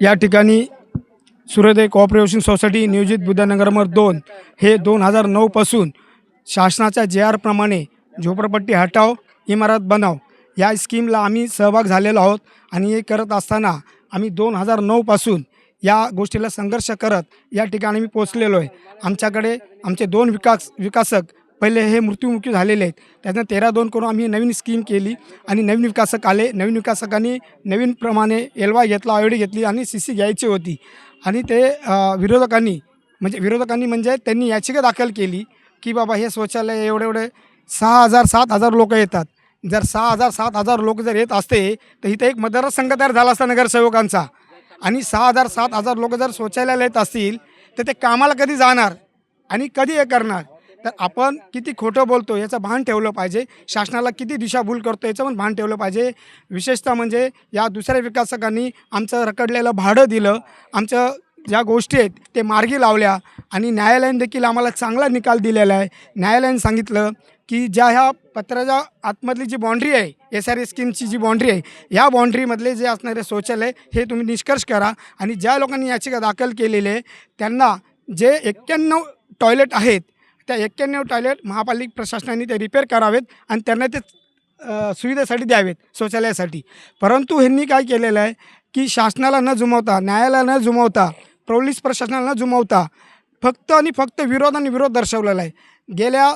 या ठिकाणी सूर्योदय कॉपरेशन सोसायटी नियोजित बुद्धनगर नंबर दोन हे दोन हजार नऊपासून शासनाच्या जे आरप्रमाणे झोपडपट्टी हटाव इमारत बनाव या स्कीमला आम्ही सहभाग झालेलो आहोत आणि हे करत असताना आम्ही दोन हजार नऊपासून या गोष्टीला संघर्ष करत या ठिकाणी मी पोचलेलो आहे. आमच्याकडे आमचे दोन विकास विकासक पहिले हे मृत्युमुखी झालेले आहेत. त्यातनं तेरा दोन करून आम्ही नवीन स्कीम केली आणि नवीन विकासक आले. नवीन विकासकांनी नवीन प्रमाणे एलवाय घेतला आयडी घेतली आणि सी सी घ्यायची होती. आणि ते विरोधकांनी म्हणजे विरोधकांनी म्हणजे त्यांनी याचिका दाखल केली की बाबा हे शौचालय एवढे एवढे सहा हजार सात हजार लोक येतात. जर सहा हजार सात हजार लोक जर येत असते तर इथं एक मतदारसंघ तयार झाला असता नगरसेवकांचा. आणि सहा हजार सात हजार लोक जर शौचालयाला येत असतील तर ते कामाला कधी जाणार आणि कधी हे करणार? तर आपण किती खोटं बोलतो याचं भान ठेवलं पाहिजे. शासनाला किती दिशाभूल करतो याचं पण भान ठेवलं पाहिजे. विशेषतः म्हणजे या दुसऱ्या विकासकांनी आमचं रखडलेलं भाडं दिलं. आमचं ज्या गोष्टी आहेत ते मार्गी लावल्या आणि न्यायालयाने देखील आम्हाला चांगला निकाल दिलेला आहे. न्यायालयाने सांगितलं की ज्या ह्या पत्राच्या आतमधली जी बाँड्री आहे एस आर ए स्कीमची जी बाँड्री आहे या बाँड्रीमधले जे असणारे शौचालय हे तुम्ही निष्कर्ष करा आणि ज्या लोकांनी याचिका दाखल केलेली आहे त्यांना जे एक्क्याण्णव टॉयलेट आहेत त्या एक्क्याण्णव टॉयलेट महापालिका प्रशासनाने ते रिपेअर करावेत आणि त्यांना ते सुविधेसाठी द्यावेत शौचालयासाठी. परंतु ह्यांनी काय केलेलं आहे की शासनाला न जुमवता न्यायालयाला न जुमवता पोलीस प्रशासनाला न जुमवता फक्त आणि फक्त विरोध आणि विरोध दर्शवलेला आहे. गेल्या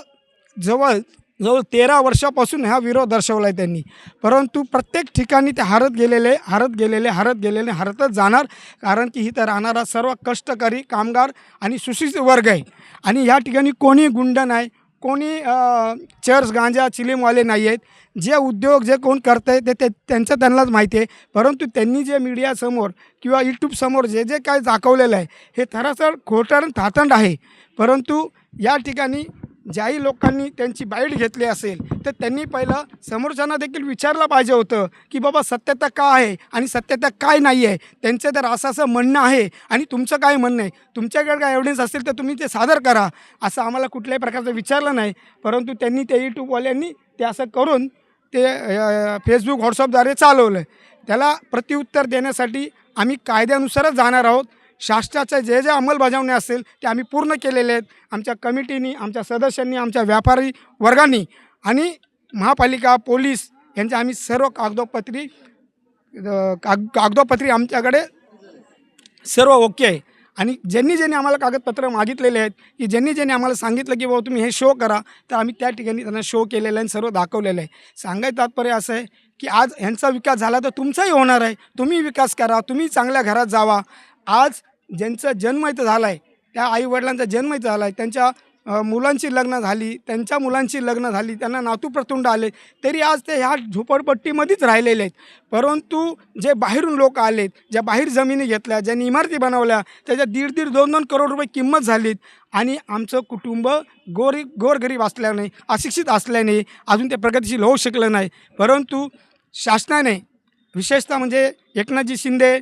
जवळ जवळ तेरा वर्षापासून हा विरोध दर्शवला आहे त्यांनी. परंतु प्रत्येक ठिकाणी ते हरत गेलेले हरत गेलेले हरत गेलेले हरतच जाणार. कारण की इथं राहणारा सर्व कष्टकरी कामगार आणि सुशिक्षित वर्ग आहे. आणि या ठिकाणी कोणी गुंड नाही कोणी चर्च गांजा चिलीमवाले नाही आहेत. जे उद्योग जे कोण करत आहे ते ते त्यांचं त्यांनाच माहिती आहे. परंतु त्यांनी जे मीडियासमोर किंवा यूट्यूबसमोर जे जे काय दाखवलेलं आहे हे थरासर खोटं थातंड आहे. परंतु या ठिकाणी ज्याही लोकांनी त्यांची बाईट घेतली असेल तर त्यांनी पहिलं समोरच्यांना देखील विचारलं पाहिजे होतं की बाबा सत्यता का आहे आणि सत्यता काय नाही आहे त्यांचं तर असं असं म्हणणं आहे आणि तुमचं काय म्हणणं आहे. तुमच्याकडे काय एव्हिडन्स असेल तर तुम्ही ते सादर करा. असं आम्हाला कुठल्याही प्रकारचं विचारलं नाही. परंतु त्यांनी ते यूट्यूबवाल्यांनी ते असं करून ते फेसबुक व्हॉट्सअपद्वारे चालवलं त्याला प्रत्युत्तर देण्यासाठी आम्ही कायद्यानुसारच जाणार आहोत. शासनाच्या जे जे अंमलबजावणी असेल ते आम्ही पूर्ण केलेले आहेत. आमच्या कमिटीनी आमच्या सदस्यांनी आमच्या व्यापारी वर्गांनी आणि महापालिका पोलीस यांच्या आम्ही सर्व कागदोपत्री काग कागदोपत्री आमच्याकडे सर्व ओके आहे. आणि ज्यांनी ज्यांनी आम्हाला कागदपत्र मागितलेले आहेत की ज्यांनी ज्यांनी आम्हाला सांगितलं की बाबा तुम्ही हे शो करा तर आम्ही त्या ठिकाणी त्यांना शो केलेला आहे आणि सर्व दाखवलेलं आहे. सांगायचं तात्पर्य असं आहे की आज ह्यांचा विकास झाला तर तुमचाही होणार आहे. तुम्ही विकास करा तुम्ही चांगल्या घरात जावा. आज ज्यांचा जन्म इथं झाला आहे त्या आईवडिलांचा जन्म इथं झाला आहे त्यांच्या मुलांची लग्न झाली त्यांच्या मुलांची लग्न झाली त्यांना नातू प्रतुंड आले तरी आज ते ह्या झोपडपट्टीमध्येच राहिलेले आहेत. परंतु जे बाहेरून लोक आलेत ज्या बाहेर जमिनी घेतल्या ज्यांनी इमारती बनवल्या त्याच्या दीड दीड दोन दोन करोड रुपये किंमत झालीत आणि आमचं कुटुंब गोरी गोरगरीब असल्याने अशिक्षित असल्याने अजून ते प्रगतीशील होऊ शकलं नाही. परंतु शासनाने विशेषतः म्हणजे एकनाथजी शिंदे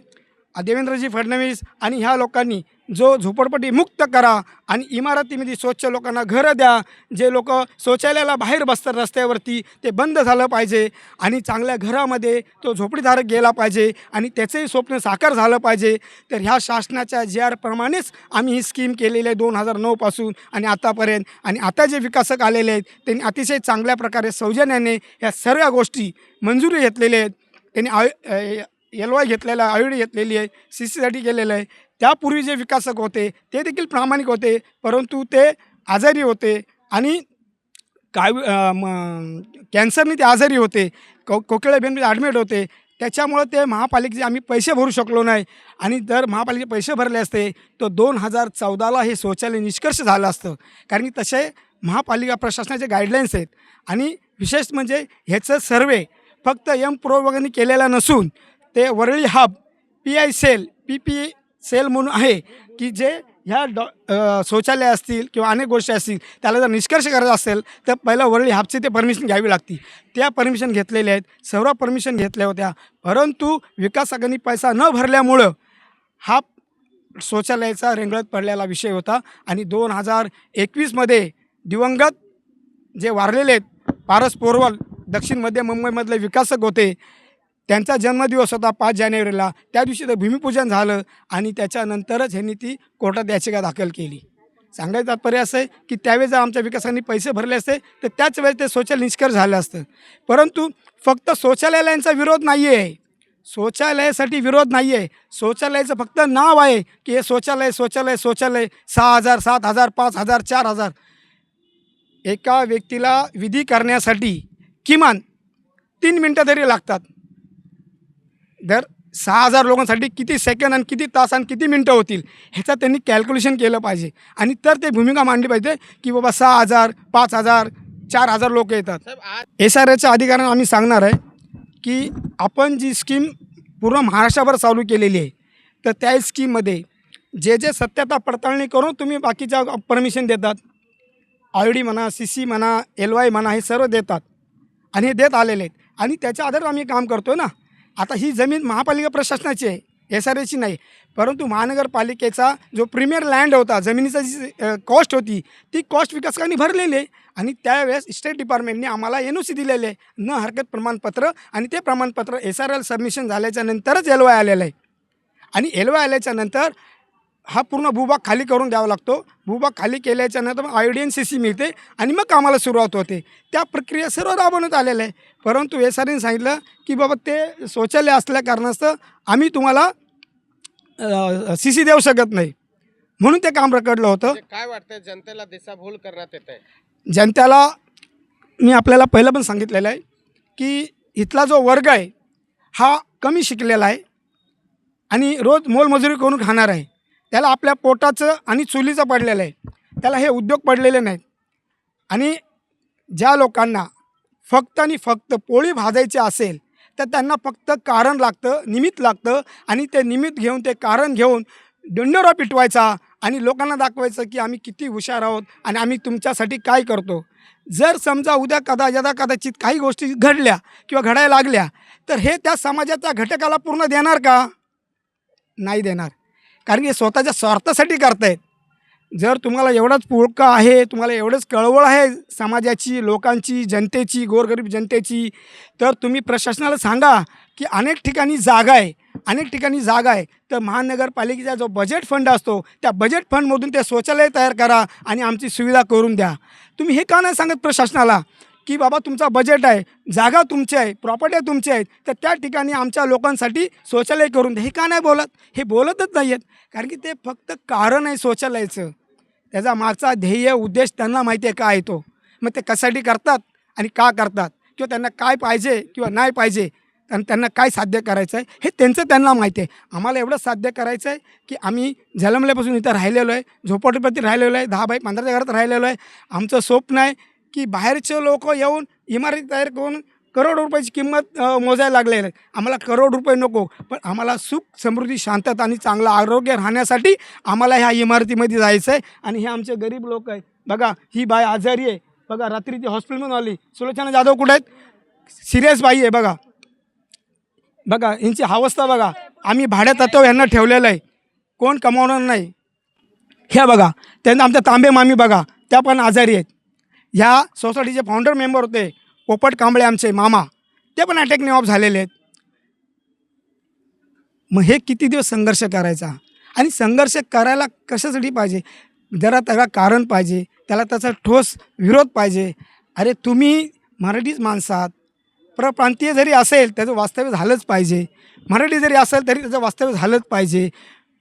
देवेंद्रजी फडणवीस आणि ह्या लोकांनी जो झोपडपट्टी मुक्त करा आणि इमारतीमध्ये स्वच्छ लोकांना घरं द्या जे लोक शौचालयाला बाहेर बसतात रस्त्यावरती ते बंद झालं पाहिजे आणि चांगल्या घरामध्ये तो झोपडीधारक गेला पाहिजे आणि त्याचंही स्वप्न साकार झालं पाहिजे. तर ह्या शासनाच्या जी आरप्रमाणेच आम्ही ही स्कीम केलेली आहे दोन हजार नऊपासून आणि आतापर्यंत. आणि आता जे विकासक आलेले आहेत त्यांनी अतिशय चांगल्या प्रकारे सौजन्याने ह्या सर्व गोष्टी मंजुरी घेतलेल्या आहेत. त्यांनी आय एल वाय घेतलेला आय डी घेतलेली आहे सी सीसाठी केलेलं आहे. त्यापूर्वी जे विकासक होते ते देखील प्रामाणिक होते परंतु ते आजारी होते आणि काय कॅन्सरने ते आजारी होते को कोकिळाबेनमध्ये ॲडमिट होते. त्याच्यामुळं ते महापालिकेचे आम्ही पैसे भरू शकलो नाही. आणि जर महापालिकेचे पैसे भरले असते तर दोन हजार चौदाला हे शौचालय निष्कर्ष झालं असतं. कारण की तसे महापालिका प्रशासनाचे गाईडलाईन्स आहेत. आणि विशेष म्हणजे ह्याचं सर्वे फक्त एम प्रो वगैरे केलेला नसून ते Worli hub P I cell P P cell म्हणून आहे की जे ह्या डॉ शौचालय असतील किंवा अनेक गोष्टी असतील त्याला जर निष्कर्ष करायचा असेल तर पहिलं वरळी हापची ते परमिशन घ्यावी लागती. त्या परमिशन घेतलेल्या आहेत. सर्व परमिशन घेतल्या होत्या. परंतु विकासकांनी पैसा न भरल्यामुळं हा शौचालयाचा रेंगळत पडलेला विषय होता आणि दोन हजार एकवीसमध्ये दिवंगत जे वारलेले आहेत पारस पोरवल दक्षिण मध्य मुंबईमधले विकासक होते त्यांचा जन्मदिवस होता पाच जानेवारीला. त्या दिवशी तर भूमिपूजन झालं आणि त्याच्यानंतरच ह्यांनी ती कोर्टात याचिका दाखल केली. सांगायचं तात्पर्य असं आहे की त्यावेळेस जर आमच्या विकासाने पैसे भरले असते तर त्याच वेळेस ते शौचालय निष्कर्ष झालं असतं. परंतु फक्त शौचालयाचा विरोध नाही आहे शौचालयासाठी विरोध नाही आहे शौचालयाचं फक्त नाव आहे की हे शौचालय शौचालय शौचालय सहा हजार सात हजार पाच हजार चार हजार. एका व्यक्तीला विधी करण्यासाठी किमान तीन मिनटं तरी लागतात. दर सहा हजार लोकांसाठी किती सेकंद आणि किती तास आणि किती मिनटं होतील ह्याचं त्यांनी कॅल्क्युलेशन केलं पाहिजे. आणि तर ते भूमिका मांडली पाहिजे की बाबा सहा हजार पाच हजार चार हजार लोक येतात. एस आर एच्या अधिकाऱ्यांना आम्ही सांगणार आहे की आपण जी स्कीम पूर्ण महाराष्ट्राभर चालू केलेली आहे तर त्या स्कीममध्ये जे जे सत्यता पडताळणी करून तुम्ही बाकीच्या परमिशन देतात. आय डी म्हणा सी सी म्हणा एल वाय म्हणा हे सर्व देतात. आणि हे देत आलेले आहेत. आणि त्याच्या आधारे आम्ही काम करतो ना. आता ही जमीन महापालिका प्रशासनाची आहे एस आर एची नाही. परंतु महानगरपालिकेचा जो प्रीमियर लँड होता जमिनीचा जी कॉस्ट होती ती कॉस्ट विकासकांनी भरलेली आहे. आणि त्यावेळेस स्टेट डिपार्टमेंटने आम्हाला एन ओ सी दिलेले आहे. न हरकत प्रमाणपत्र आणि ते प्रमाणपत्र एस आर एल सबमिशन झाल्याच्या नंतरच एल वाय आलेलं आहे. आणि एल वाय आल्याच्यानंतर हा पूर्ण भूभाग खाली करून द्यावा लागतो. भूभाग खाली केल्याच्यानंतर मग I D N C C मिळते आणि मग कामाला सुरुवात होते. त्या प्रक्रिया सर्व राबवण्यात आलेल्या आहे परंतु एस आर सांगितलं की बाबा ते शौचालय असल्या कारणास्तव आम्ही तुम्हाला सी सी देऊ शकत नाही. म्हणून ते काम रखडलं होतं. म्हणजे काय वाटतंय जनतेला दिशाभूल करण्यात येत आहे जनतेला मी आपल्याला पहिलं पण सांगितलेलं आहे की इथला जो वर्ग आहे हा कमी शिकलेला आहे आणि रोज मोलमजुरी करून खाणार आहे. त्याला आपल्या पोटाचं आणि चुलीचं पडलेलं आहे. त्याला हे उद्योग पडलेले नाहीत. आणि ज्या लोकांना फक्त आणि फक्त पोळी भाजायची असेल तर त्यांना फक्त कारण लागतं निमित्त लागतं आणि ते निमित्त घेऊन ते कारण घेऊन दंडोरा पिटवायचा आणि लोकांना दाखवायचं की आम्ही किती हुशार आहोत आणि आम्ही तुमच्यासाठी काय करतो. जर समजा उद्या कदा यदा कदाचित काही गोष्टी घडल्या किंवा घडायला लागल्या तर हे त्या समाजाच्या घटकाला पूर्ण देणार का? नाही देणार. कारण की स्वतःच्या स्वार्थासाठी करतायत. जर तुम्हाला एवढाच पुळका आहे तुम्हाला एवढंच कळवळ आहे समाजाची लोकांची जनतेची गोरगरीब जनतेची तर तुम्ही प्रशासनाला सांगा की अनेक ठिकाणी जागा आहे अनेक ठिकाणी जागा आहे. तर महानगरपालिकेचा जो बजेट फंड असतो त्या बजेट फंडमधून ते शौचालय तयार करा आणि आमची सुविधा करून द्या. तुम्ही हे का नाही सांगत प्रशासनाला? की बाबा तुमचा बजेट आहे जागा तुमची आहे प्रॉपर्ट्या तुमच्या आहेत तर त्या ठिकाणी आमच्या लोकांसाठी शौचालय करून द्या हे का नाही बोलत? हे बोलतच नाही आहेत कारण की ते फक्त कारण आहे शौचालयाचं. त्याचा मागचा ध्येय उद्देश त्यांना माहिती आहे काय आहे तो. मग ते कशासाठी करतात आणि का करतात? किंवा त्यांना काय पाहिजे किंवा नाही पाहिजे? आणि त्यांना काय साध्य करायचं आहे? हे त्यांचं त्यांना माहिती आहे. आम्हाला एवढं साध्य करायचं आहे की आम्ही जन्मल्यापासून इथं राहिलेलो आहे झोपडपती राहिलेलो आहे दहा बाय पंधराच्या घरात राहिलेलो आहे. आमचं स्वप्न आहे की बाहेरचे लोक येऊन इमारती तयार करून करोड रुपयाची किंमत मोजायला लागले आम्हाला करोड रुपये नको पण आम्हाला सुख समृद्धी शांतता आणि चांगलं आरोग्य राहण्यासाठी आम्हाला ह्या इमारतीमध्ये जायचं आहे आणि हे आमचे गरीब लोक आहे बघा ही बाय आजारी आहे. बघा रात्री ती हॉस्पिटलमधून आली. सुलोचना जाधव कुठे आहेत? सिरियस बाई आहे बघा. बघा यांची अवस्था बघा. आम्ही भाड्यात तत्व यांना ठेवलेलं आहे. कोण कमावणार नाही. ह्या बघा त्यांना आमच्या तांबे मामी बघा त्या पण आजारी आहेत. ह्या सोसायटीचे फाउंडर मेंबर होते पोपट कांबळे आमचे मामा. ते पण अटॅकने ऑफ झालेले आहेत. मग हे किती दिवस संघर्ष करायचा? आणि संघर्ष करायला कशासाठी पाहिजे? जरा त्याला कारण पाहिजे त्याला त्याचा ठोस विरोध पाहिजे. अरे तुम्ही मराठीच माणसात. परप्रांतीय जरी असेल त्याचं वास्तव्य झालंच पाहिजे. मराठी जरी असेल तरी त्याचं वास्तव्य झालंच पाहिजे.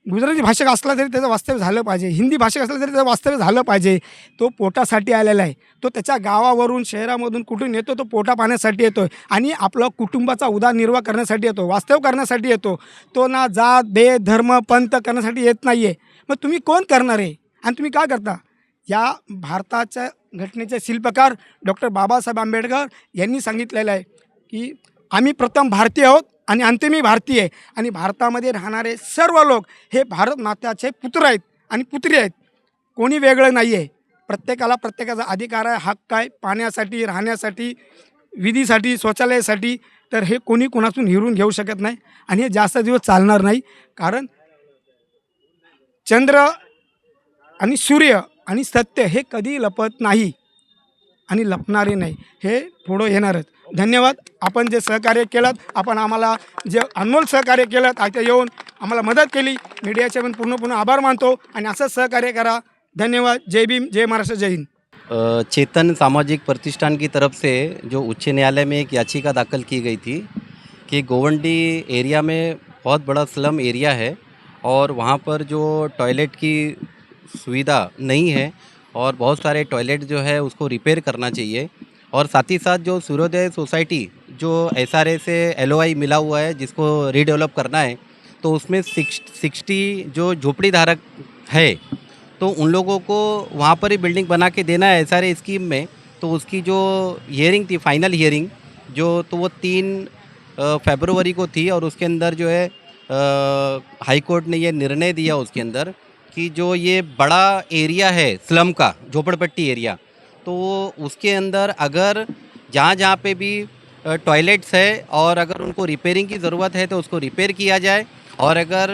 गुजराती भाषिक असला तरी त्याचं वास्तव्य झालं पाहिजे. हिंदी भाषिक असलं तरी त्याचं वास्तव्य झालं पाहिजे. तो पोटासाठी आलेला आहे. तो त्याच्या गावावरून शहरामधून कुठून येतो तो पोटा पाण्यासाठी येतो आणि आपलं कुटुंबाचा उदारनिर्वाह करण्यासाठी येतो वास्तव करण्यासाठी येतो. तो ना जात भेद धर्म पंथ करण्यासाठी येत नाही आहे मग तुम्ही कोण करणार आहे? आणि तुम्ही काय करता? या भारताच्या घटनेचे शिल्पकार डॉक्टर बाबासाहेब आंबेडकर यांनी सांगितलेलं आहे की आम्ही प्रथम भारतीय आहोत. आणि अंतिमी भारतीय आहे. आणि भारतामध्ये राहणारे सर्व लोक हे भारत मात्याचे पुत्र आहेत आणि पुत्री आहेत. कोणी वेगळं नाही आहे प्रत्येकाला प्रत्येकाचा अधिकार आहे. हक्क आहे. पाण्यासाठी राहण्यासाठी विधीसाठी शौचालयासाठी. तर हे कोणी कोणातून हिरून घेऊ शकत नाही आणि हे जास्त दिवस चालणार नाही. कारण चंद्र आणि सूर्य आणि सत्य हे कधी लपत नाही आणि लपणारे नाही. हे पुढं येणारच. धन्यवाद. आपण जे सहकार्य केलं, आपण जे अनमोल सहकार्य केलं आता येऊन आम्हाला मदत केली. मीडियाचे पण पूर्ण पूर्ण आभार मानतो सहकार्य करा. धन्यवाद. जय भीम, जय महाराष्ट्र, जय हिंद. चेतन सामाजिक प्रतिष्ठान की तरफ़ से जो उच्च न्यायालय में एक याचिका दाखिल की गई थी कि गोवंडी एरिया में बहुत बड़ा स्लम एरिया है और वहाँ पर जो टॉयलेट की सुविधा नहीं है और बहुत सारे टॉयलेट जो है उसको रिपेयर करना चाहिए और साथ ही साथ जो सूर्योदय सोसाइटी जो एसआरए से एलओआई मिला हुआ है जिसको रीडेवलप करना है तो उसमें सिक्स सिक्सटी जो झोपड़ी धारक है तो उन लोगों को वहाँ पर ही बिल्डिंग बना के देना है एसआरए स्कीम में। तो उसकी जो हियरिंग थी फाइनल हियरिंग जो तो वो तीन फेबरवरी को थी और उसके अंदर जो है अ, हाई कोर्ट ने ये निर्णय दिया उसके अंदर कि जो ये बड़ा एरिया है स्लम का झोपड़पट्टी एरिया तो उसके अंदर अगर जहाँ जहाँ पे भी टॉयलेट्स है और अगर उनको रिपेयरिंग की ज़रूरत है तो उसको रिपेयर किया जाए। और अगर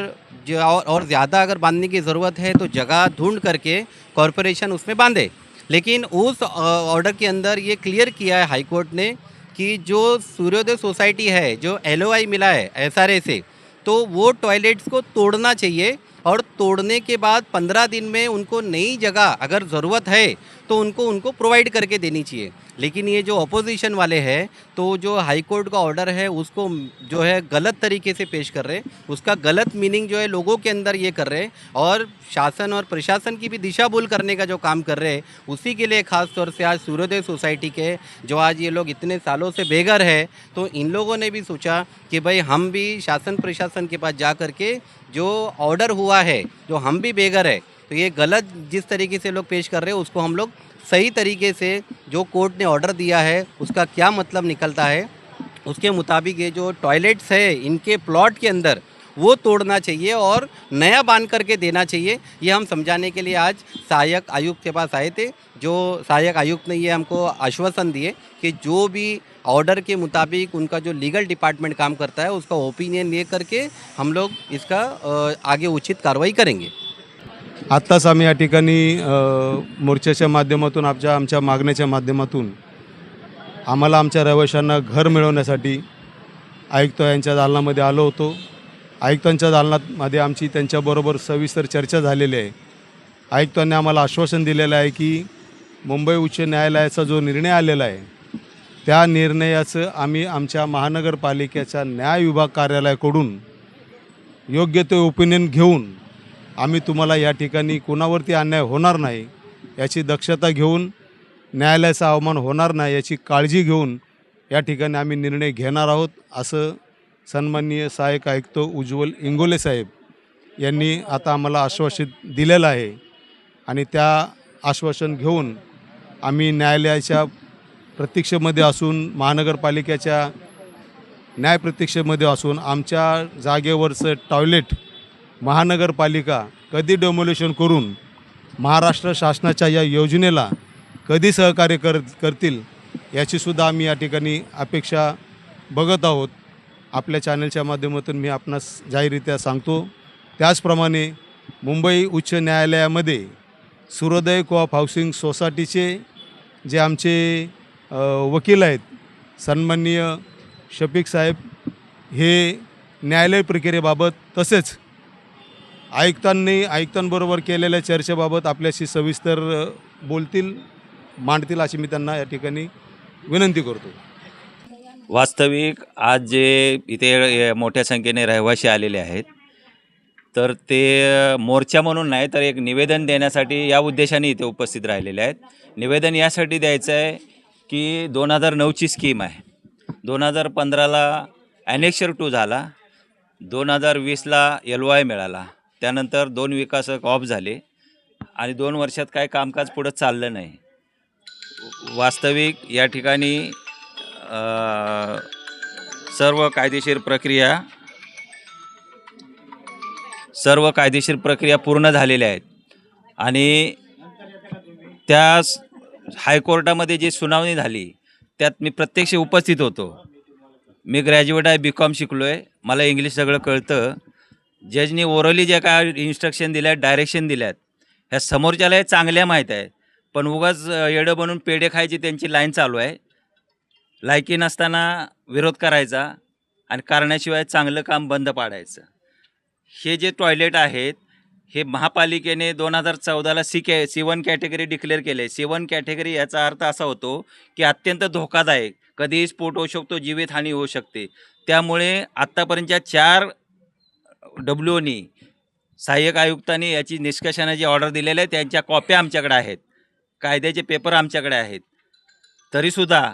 जो और, और ज़्यादा अगर बांधने की ज़रूरत है तो जगह ढूंढ करके कॉरपोरेशन उसमें बांधे। लेकिन उस ऑर्डर के अंदर ये क्लियर किया है हाई कोर्ट ने कि जो सूर्योदय सोसाइटी है जो एलओआई मिला है एसआरए से तो वो टॉयलेट्स को तोड़ना चाहिए। और तोड़ने के बाद पंद्रह दिन में उनको नई जगह अगर ज़रूरत है तो उनको उनको प्रोवाइड करके देनी चाहिए। लेकिन ये जो अपोजिशन वाले हैं तो जो हाई कोर्ट का ऑर्डर है, उसको जो है गलत तरीके से पेश कर रहे हैं। उसका गलत मीनिंग जो है लोगों के अंदर ये कर रहे हैं और शासन और प्रशासन की भी दिशा भूल करने का जो काम कर रहे हैं, उसी के लिए खास तौर से आज सूर्योदय सोसाइटी के, जो आज ये लोग इतने सालों से बेघर है तो इन लोगों ने भी सोचा कि भाई हम भी शासन प्रशासन के पास जा करके जो ऑर्डर हुआ है, जो हम भी बेघर है तो ये गलत जिस तरीके से लोग पेश कर रहे हैं, उसको हम लोग सही तरीके से जो कोर्ट ने ऑर्डर दिया है, उसका क्या मतलब निकलता है, उसके मुताबिक ये जो टॉयलेट्स है, इनके प्लॉट के अंदर वो तोड़ना चाहिए और नया बाँध करके देना चाहिए। ये हम समझाने के लिए आज सहायक आयुक्त के पास आए थे, जो सहायक आयुक्त ने ये हमको आश्वासन दिए कि जो भी ऑर्डर के मुताबिक उनका जो लीगल डिपार्टमेंट काम करता है, उसका ओपिनियन ले करके हम लोग इसका आगे उचित कार्रवाई करेंगे। आत्ताच आम्ही या ठिकाणी मोर्चाच्या माध्यमातून आमच्या आमच्या मागण्याच्या माध्यमातून आम्हाला आमच्या रहिवाशांना घर मिळवण्यासाठी आयुक्त यांच्या दालनामध्ये आलो होतो. आयुक्तांच्या दालनामध्ये आमची त्यांच्याबरोबर सविस्तर चर्चा झालेली आहे. आयुक्तांनी आम्हाला आश्वासन दिलेलं आहे की मुंबई उच्च न्यायालयाचा जो निर्णय आलेला आहे त्या निर्णयाचं आम्ही आमच्या महानगरपालिकेच्या न्याय विभाग कार्यालयाकडून योग्य ते ओपिनियन घेऊन आम्ही तुम्हाला या ठिकाणी कोणावरती अन्याय होणार नाही याची दक्षता घेऊन न्यायालयाचा अवमान होणार नाही याची काळजी घेऊन या ठिकाणी आम्ही निर्णय घेणार आहोत असं सन्माननीय सहाय्यक आयुक्त उज्ज्वल इंगोले साहेब यांनी आता आम्हाला आश्वासित दिलेलं आहे. आणि त्या आश्वासन घेऊन आम्ही न्यायालयाच्या प्रतीक्षेमध्ये असून महानगरपालिकेच्या न्यायप्रतीक्षेमध्ये असून आमच्या जागेवरचं टॉयलेट महानगरपालिका कधी डोमोलेशन करून महाराष्ट्र शासनाच्या या योजनेला कधी सहकार्य कर करतील याचीसुद्धा आम्ही या ठिकाणी अपेक्षा बघत आहोत. आपल्या चॅनलच्या माध्यमातून मी आपणास जाहीररित्या सांगतो त्याचप्रमाणे मुंबई उच्च न्यायालयामध्ये सूर्योदय कोऑप हाऊसिंग सोसायटीचे जे आमचे वकील आहेत सन्माननीय शफीक साहेब हे न्यायालय प्रक्रियेबाबत तसेच आयुक्तांनी आयुक्तांबरोबर केलेल्या चर्चेबाबत आपल्याशी सविस्तर बोलतील मांडतील अशी मी त्यांना या ठिकाणी विनंती करतो. वास्तविक आज जे इथे मोठ्या संख्येने रहिवासी आलेले आहेत तर ते मोर्चा म्हणून नाही तर एक निवेदन देण्यासाठी या उद्देशाने इथे उपस्थित राहिलेले आहेत. निवेदन यासाठी द्यायचं आहे की दोन हजार नऊची स्कीम आहे. दोन हजार पंधराला ॲनेक्शर टू झाला. दोन हजार वीसला एल वाय मिळाला. त्यानंतर दोन विकासक ऑफ झाले आणि दोन वर्षात काय कामकाज पुढं चाललं नाही. वास्तविक या ठिकाणी सर्व कायदेशीर प्रक्रिया सर्व कायदेशीर प्रक्रिया पूर्ण झालेल्या आहेत. आणि त्या हायकोर्टामध्ये जी सुनावणी झाली त्यात मी प्रत्यक्ष उपस्थित होतो. मी ग्रॅज्युएट आहे बी कॉम शिकलो आहे मला इंग्लिश सगळं कळतं. जजनी ओरली जे काय इन्स्ट्रक्शन दिल्या आहेत डायरेक्शन दिल्यात ह्या समोरच्याला चांगल्या माहीत आहे पण उगाच येडं बनून पेढे खायची त्यांची लाईन चालू आहे. लायकी नसताना विरोध करायचा आणि कारणाशिवाय चांगलं काम बंद पाडायचं. हे जे टॉयलेट आहेत हे महापालिकेने दोन हजार चौदाला सी कॅ सी वन कॅटेगरी डिक्लेअर केले सी वन कॅटेगरी याचा अर्थ असा होतो की अत्यंत धोकादायक. कधीही स्फोट होऊ शकतो जीवितहानी होऊ शकते. त्यामुळे आत्तापर्यंतच्या चार डब्ल्यूनी सहाय्यक आयुक्तांनी याची निष्कर्षणाची ऑर्डर दिलेली आहे त्यांच्या कॉप्या आमच्याकडे आहेत. कायद्याचे पेपर आमच्याकडे आहेत. तरीसुद्धा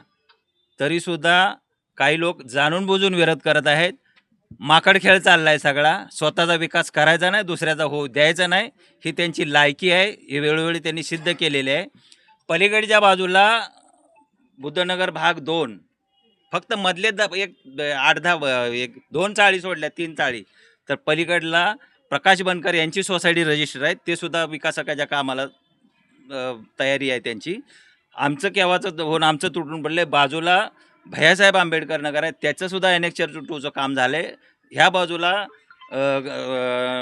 तरीसुद्धा काही लोक जाणून बुजून विरोध करत आहेत. माकड खेळ चालला आहे सगळा. स्वतःचा विकास करायचा नाही दुसऱ्याचा होऊ द्यायचा नाही. ही त्यांची लायकी आहे. हे वेळोवेळी त्यांनी सिद्ध केलेली आहे. पलीकडच्या बाजूला बुद्धनगर भाग दोन. फक्त मधले द एक आठ दहा एक दोन चाळी सोडल्या तीन चाळी. तर पलीकडला प्रकाश बनकर यांची सोसायटी रजिस्टर आहे. ते सुद्धा विकासकाच्या कामाला तयारी आहे त्यांची. आमचं केव्हाचं होऊन आमचं तुटून पडलं आहे बाजूला भैयासाहेब आंबेडकर नगर आहे. त्याचंसुद्धा एन एक्चर टूचं काम झालं आहे ह्या बाजूला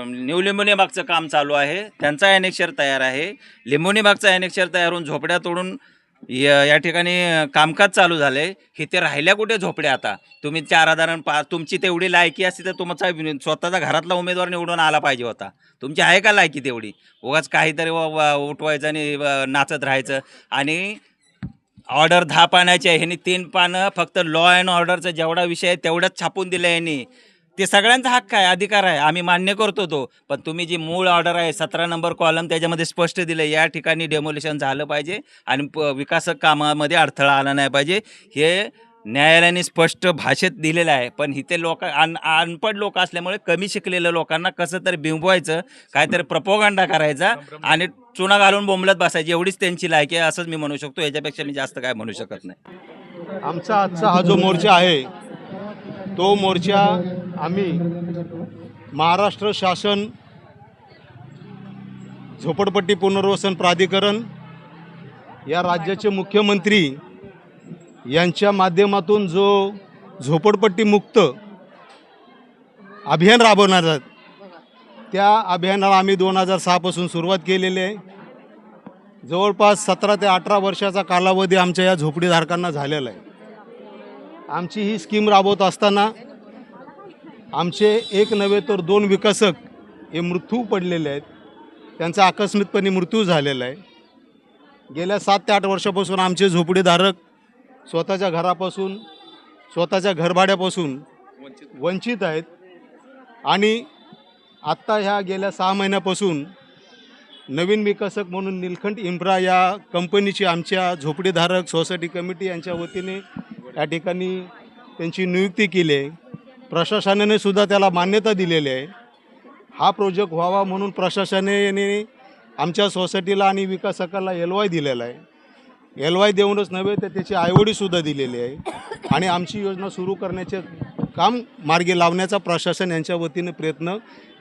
न्यू लिंबोनीबागचं काम चालू आहे. त्यांचा एनेक्शर तयार आहे. लिंबोनीबागचा एनेक्शर तयार होऊन झोपड्या तोडून या या ठिकाणी कामकाज चालू झालं आहे इथे राहिल्या कुठे झोपड्या आता? तुम्ही चार हजार पा तुमची तेवढी लायकी असते तर तुमचा स्वतःचा घरातला उमेदवार निवडून आला पाहिजे होता. तुमची आहे का लायकी तेवढी? उगाच काहीतरी व- उठवायचं आणि नाचत राहायचं. आणि ऑर्डर दहा पाण्याची आहे ह्यांनी तीन पानं फक्त लॉ अँड ऑर्डरचा जेवढा विषय आहे तेवढाच छापून दिलं यांनी. ते सगळ्यांचा हक्क आहे अधिकार आहे. आम्ही मान्य करतो तो. पण तुम्ही जी मूळ ऑर्डर आहे सतरा नंबर कॉलम त्याच्यामध्ये स्पष्ट दिलं या ठिकाणी डेमोलिशन झालं पाहिजे आणि प विकासक कामामध्ये अडथळा आला नाही पाहिजे. हे न्यायालयाने स्पष्ट भाषेत दिलेलं आहे. पण इथे लोक अन अनपढ लोक असल्यामुळे कमी शिकलेल्या लोकांना कसं तरी बिंबवायचं काहीतरी प्रपोगांडा करायचा आणि चुना घालून बोंबलत बसायची. एवढीच त्यांची लायकी आहे असंच मी म्हणू शकतो. याच्यापेक्षा मी जास्त काय म्हणू शकत नाही. आमचा आजचा हा जो मोर्चा आहे तो मोर्चा आम्ही महाराष्ट्र शासन झोपडपट्टी पुनर्वसन प्राधिकरण या राज्याचे मुख्यमंत्री यांच्या माध्यमातून जो झोपडपट्टी मुक्त अभियान राबवणार आहेत त्या अभियानाला आम्ही दोन हजार सहापासून सुरुवात केलेली आहे. जवळपास सतरा ते अठरा वर्षाचा कालावधी आमच्या या झोपडीधारकांना झालेला आहे. आमची ही स्कीम राबवत असताना आमचे एक नव्हे तर दोन विकसक हे मृत्यू पडलेले आहेत. त्यांचा आकस्मिकपणे मृत्यू झालेला आहे. गेल्या सात ते आठ वर्षापासून आमचे झोपडीधारक स्वतःच्या घरापासून स्वतःच्या घरभाड्यापासून वंचित आहेत. आणि आत्ता ह्या गेल्या सहा महिन्यापासून नवीन विकासक म्हणून निलखंड इम्प्रा या कंपनीची आमच्या झोपडीधारक सोसायटी कमिटी यांच्या वतीने या ठिकाणी त्यांची नियुक्ती केली आहे. प्रशासनाने सुद्धा त्याला मान्यता दिलेली आहे. हा प्रोजेक्ट व्हावा म्हणून प्रशासनाने आमच्या सोसायटीला आणि विकासकाला एल वाय दिलेला आहे. एल वाय देऊनच नव्हे तर त्याची आयवडीसुद्धा दिलेली आहे. आणि आमची योजना सुरू करण्याचे काम मार्गी लावण्याचा प्रशासन यांच्या वतीने प्रयत्न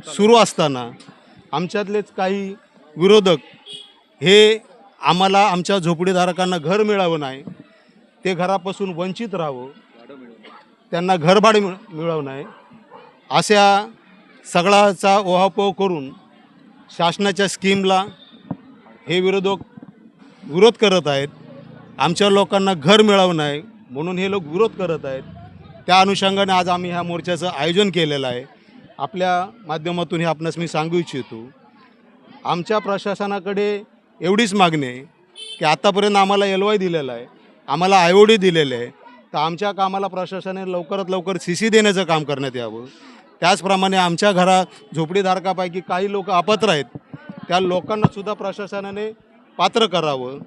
सुरू असताना आमच्यातलेच काही विरोधक हे आम्हाला आमच्या झोपडीधारकांना घर मिळावं नाही. ते घरापासून वंचित राहावं. त्यांना घरभाडे मिळ मिळवणं आहे अशा सगळ्याचा ओहापोह करून शासनाच्या स्कीमला हे विरोधक विरोध करत आहेत. आमच्या लोकांना घर मिळावं नाही म्हणून हे लोक विरोध करत आहेत. त्या अनुषंगाने आज आम्ही ह्या मोर्चाचं आयोजन केलेलं आहे. आपल्या माध्यमातून हे आपणास मी सांगू इच्छितो. आमच्या प्रशासनाकडे एवढीच मागणी आहे की आत्तापर्यंत आम्हाला एलवाय दिलेला आहे. आम्हाला आयओडी दिलेले आहे. तर आमच्या कामाला प्रशासनाने लवकरात लवकर सी सी देण्याचं काम करण्यात यावं. त्याचप्रमाणे आमच्या घरा झोपडीधारकापैकी काही लोक अपात्र आहेत त्या लोकांनासुद्धा प्रशासनाने पात्र करावं.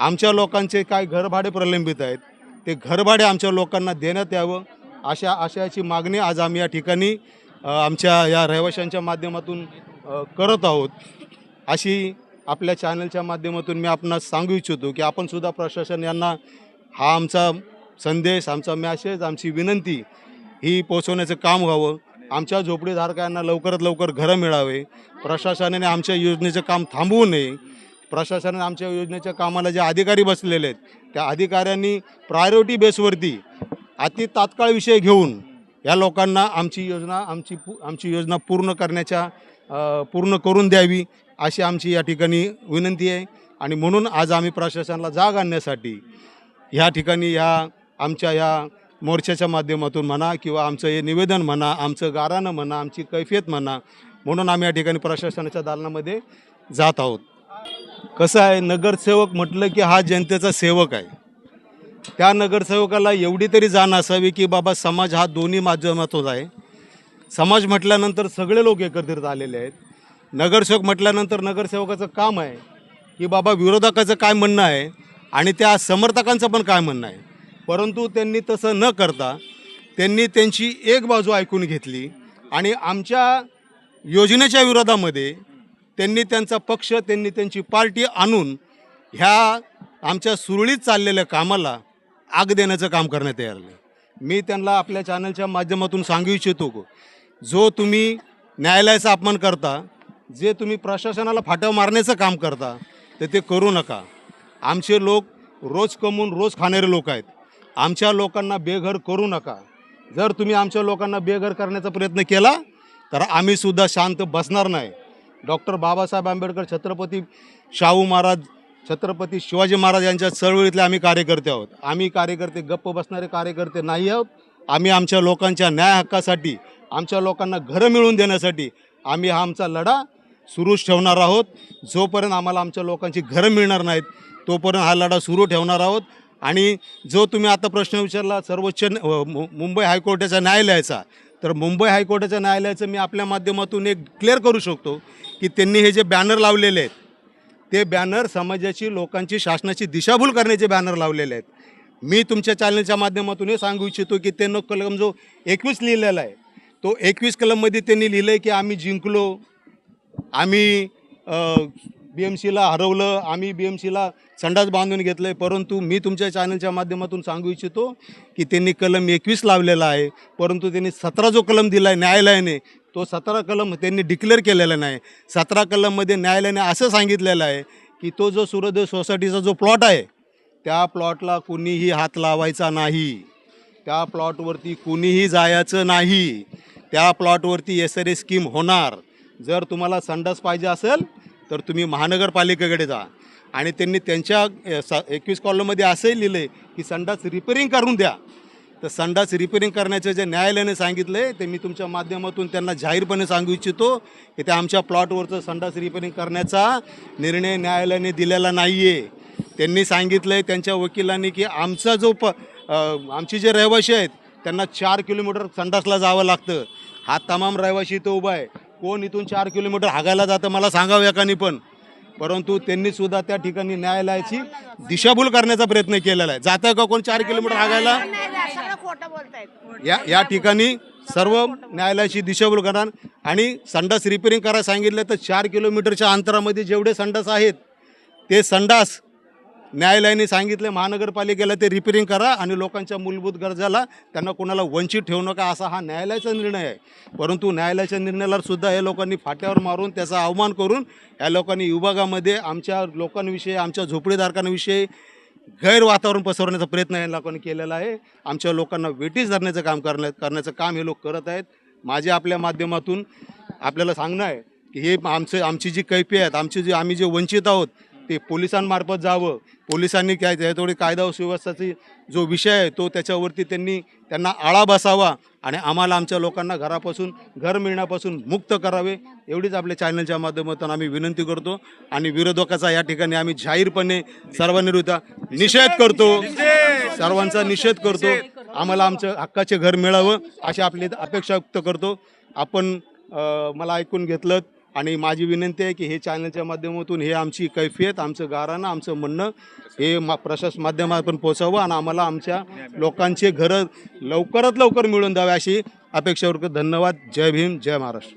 आमच्या लोकांचे काय घरभाडे प्रलंबित आहेत ते घरभाडे आमच्या लोकांना देण्यात यावं अशा आशयाची मागणी आज आम्ही या ठिकाणी आमच्या या रहिवाशांच्या माध्यमातून करत आहोत. अशी आपल्या चॅनलच्या माध्यमातून मी आपणास सांगू इच्छितो की आपण सुद्धा प्रशासन यांना हा आमचा संदेश आमचा मॅसेज आमची विनंती ही पोचवण्याचं काम व्हावं. आमच्या झोपडीधारकांना लवकरात लवकर घरं मिळावे. प्रशासनाने आमच्या योजनेचं काम थांबवू नये. प्रशासनाने आमच्या योजनेच्या कामाला जे अधिकारी बसलेले आहेत त्या अधिकाऱ्यांनी प्रायोरिटी बेसवरती अति तात्काळ विषय घेऊन या लोकांना आमची योजना आमची पू आमची योजना पूर्ण करण्याच्या पूर्ण करून द्यावी. अशी आमची या ठिकाणी विनंती आहे. आणि म्हणून आज आम्ही प्रशासनाला जाग आणण्यासाठी ह्या ठिकाणी ह्या आमच्या ह्या मोर्चाच्या माध्यमातून म्हणा किंवा आमचं हे निवेदन म्हणा आमचं गारानं म्हणा आमची कैफियत म्हणा म्हणून आम्ही या ठिकाणी प्रशासनाच्या दालनामध्ये जात आहोत. कसं आहे नगरसेवक म्हटलं की हा जनतेचा सेवक आहे. त्या नगरसेवकाला एवढी तरी जाण असावी की बाबा समाज हा दोन्ही माध्यमातून आहे. समाज म्हटल्यानंतर सगळे लोक एकत्रित आलेले आहेत. नगरसेवक म्हटल्यानंतर नगरसेवकाचं काम आहे की बाबा विरोधकाचं काय म्हणणं आहे आणि त्या समर्थकांचं पण काय म्हणणं आहे. परंतु त्यांनी तसं न करता त्यांनी त्यांची एक बाजू ऐकून घेतली आणि आमच्या योजनेच्या विरोधामध्ये त्यांनी त्यांचा पक्ष त्यांनी त्यांची पार्टी आणून ह्या आमच्या सुरळीत चाललेल्या कामाला आग देण्याचं काम करण्यात तयार मी त्यांना आपल्या चॅनलच्या माध्यमातून सांगू इच्छितो जो तुम्ही न्यायालयाचा अपमान करता जे तुम्ही प्रशासनाला फाट्या मारण्याचं काम करता तर ते करू नका. आमचे लोक रोज कमवून रोज खाणारे लोक आहेत. आमच्या लोकांना बेघर करू नका. जर तुम्ही आमच्या लोकांना बेघर करण्याचा प्रयत्न केला तर आम्हीसुद्धा शांत बसणार नाही. डॉक्टर बाबासाहेब आंबेडकर छत्रपती शाहू महाराज छत्रपती शिवाजी महाराज यांच्या चळवळीतले आम्ही कार्यकर्ते आहोत. आम्ही कार्यकर्ते गप्प बसणारे कार्यकर्ते नाही आहोत. आम्ही आमच्या लोकांच्या न्याय हक्कासाठी आमच्या लोकांना घरं मिळवून देण्यासाठी आम्ही हा आमचा लढा सुरूच ठेवणार आहोत. जोपर्यंत आम्हाला आमच्या लोकांची घरं मिळणार नाहीत तोपर्यंत हा लढा सुरू ठेवणार आहोत. आणि जो तुम्ही आता प्रश्न विचारला सर्वोच्च मु- मुंबई हायकोर्टाच्या न्यायालयाचा तर मुंबई हायकोर्टाच्या न्यायालयाचं मी आपल्या माध्यमातून एक क्लिअर करू शकतो की त्यांनी हे जे बॅनर लावलेले आहेत ते बॅनर समाजाची लोकांची शासनाची दिशाभूल करण्याचे बॅनर लावलेले आहेत. मी तुमच्या चॅनलच्या माध्यमातून हे सांगू इच्छितो की ते कलम जो एकवीस लिहिलेला आहे तो एकवीस कलममध्ये त्यांनी लिहिलं आहे की आम्ही जिंकलो आम्ही बी एम सीला हरवलं आम्ही बी एम सीला संडास बांधून घेतलं आहे परंतु मी तुमच्या चॅनलच्या माध्यमातून सांगू इच्छितो की त्यांनी कलम एकवीस लावलेला आहे. परंतु त्यांनी सतरा जो कलम दिला आहे न्यायालयाने तो सतरा कलम त्यांनी डिक्लेअर केलेला नाही. सतरा कलममध्ये न्यायालयाने असं सांगितलेलं आहे की तो जो सूर्योदय सोसायटीचा जो प्लॉट आहे त्या प्लॉटला कुणीही हात लावायचा नाही. त्या प्लॉटवरती कुणीही जायचं नाही. त्या प्लॉटवरती एस आर ए स्कीम होणार. जर तुम्हाला संडास पाहिजे असेल तर तुम्ही महानगरपालिकेकडे जा. आणि त्यांनी त्यांच्या स एकवीस कॉलममध्ये असंही लिहिलं आहे की संडास रिपेरिंग करून द्या. तर संडास रिपेरिंग करण्याचं जे न्यायालयाने सांगितलं आहे ते मी तुमच्या माध्यमातून त्यांना जाहीरपणे सांगू इच्छितो की त्या आमच्या प्लॉटवरचं संडास रिपेरिंग करण्याचा निर्णय न्यायालयाने दिलेला नाही आहे त्यांनी सांगितलं आहे त्यांच्या वकिलांनी की आमचा जो प आमची जे रहिवासी आहेत त्यांना चार किलोमीटर संडासला जावं लागतं. हा तमाम रहिवाशी इथं उभा आहे. कोण इथून चार किलोमीटर हागायला जातं मला सांगावं एकानी पण. परंतु त्यांनी सुद्धा त्या ठिकाणी न्यायालयाची दिशाभूल करण्याचा प्रयत्न केलेला आहे. जातं का कोण चार किलोमीटर हागायला? या या ठिकाणी सर्व न्यायालयाची दिशाभूल करणार. आणि संडास रिपेरिंग करायला सांगितलं तर चार किलोमीटरच्या अंतरामध्ये जेवढे संडास आहेत ते संडास न्यायालयाने सांगितले महानगरपालिकेला ते रिपेरिंग करा आणि लोकांच्या मूलभूत गरजाला त्यांना कोणाला वंचित ठेवू नका असा हा न्यायालयाचा निर्णय आहे. परंतु न्यायालयाच्या निर्णयाला सुद्धा या लोकांनी फाट्यावर मारून त्याचा अवमान करून या लोकांनी विभागामध्ये आमच्या लोकांविषयी आमच्या झोपडीधारकांविषयी गैरवातावरण पसरवण्याचा प्रयत्न या लोकांनी केलेला आहे. आमच्या लोकांना वेटीस धरण्याचं काम करण्या करण्याचं काम हे लोक करत आहेत. माझे आपल्या माध्यमातून आपल्याला सांगणं आहे की हे आमचं आमची जी कैफी आहेत आमची जी आम्ही जे वंचित आहोत ते पोलिसांमार्फत जावं. पोलिसांनी काय थोडी कायदा व सुव्यवस्थेचा जो विषय आहे तो त्याच्यावरती त्यांनी त्यांना आळा बसावा आणि आम्हाला आमच्या लोकांना घरापासून घर मिळण्यापासून मुक्त करावे. एवढीच आपल्या चॅनलच्या माध्यमातून आम्ही विनंती करतो आणि विरोधकाचा या ठिकाणी आम्ही जाहीरपणे सर्वांविरुद्ध निषेध करतो. सर्वांचा निषेध करतो. आम्हाला आमचं हक्काचे घर मिळावं अशी आपली अपेक्षा व्यक्त करतो. आपण मला ऐकून घेतलं आणि माझी विनंती आहे की हे चॅनलच्या माध्यमातून हे आमची कैफियत आमचं गाराणं आमचं म्हणणं हे मा प्रशास माध्यमातून पोचावं आणि आम्हाला आमच्या लोकांचे घरं लवकरात लवकर मिळून द्यावे अशी अपेक्षा धन्यवाद. जय भीम जय महाराष्ट्र.